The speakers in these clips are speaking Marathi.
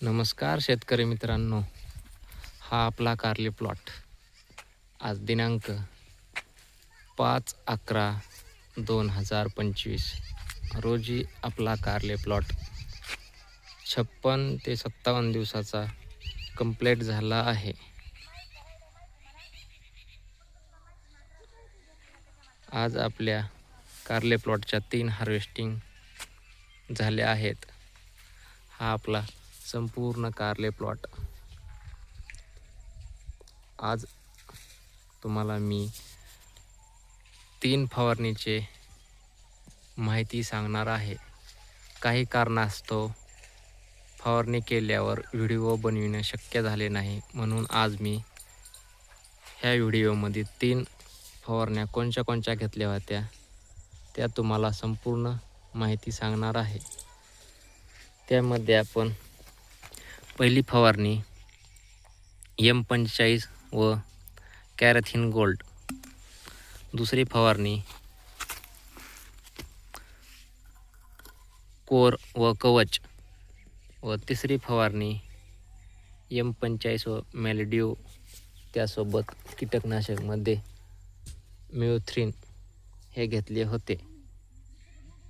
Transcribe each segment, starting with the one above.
नमस्कार शेतकरी मित्रांनो. हा आपला कार्ले प्लॉट आज दिनांक पाच अकरा दोन हजार पंचवीस. रोजी आपला कार्ले प्लॉट छप्पन ते सत्तावन्न दिवसाचा कंप्लीट झाला आहे. आज आपल्या कार्ले प्लॉटच्या तीन हार्वेस्टिंग झाल्या आहेत. हा आपला संपूर्ण कारले प्लॉट आज तुम्हाला मी तीन फवारणीचे माहिती सांगणार आहे. काही कारणास्तव फवारणी केल्यावर व्हिडिओ बनविणे शक्य झाले नाही म्हणून आज मी ह्या व्हिडिओमध्ये तीन फवारण्या कोणत्या कोणत्या घेतल्या होत्या त्या तुम्हाला संपूर्ण माहिती सांगणार आहे. त्यामध्ये आपण पहिली फवारणी एम पंचेचाळीस व कॅरेथिन गोल्ड. दुसरी फवारणी कोर व कवच. व तिसरी फवारणी एम पंचेचाळीस व मॅलिडिओ त्यासोबत कीटकनाशकमध्ये म्युथ्रिन हे घेतले होते.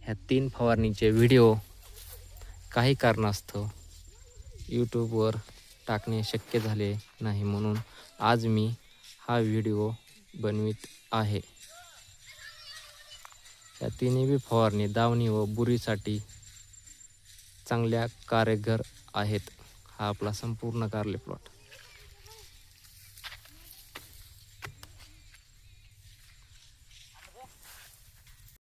ह्या तीन फवारणीचे व्हिडिओ काही कारणास्तव यूट्यूबवर टाकणे शक्य झाले नाही म्हणून आज मी हा व्हिडिओ बनवित आहे. या तिन्ही बी फवारणी दावणी व बुरीसाठी चांगल्या कार्यगर आहेत. हा आपला संपूर्ण कार्ले प्लॉट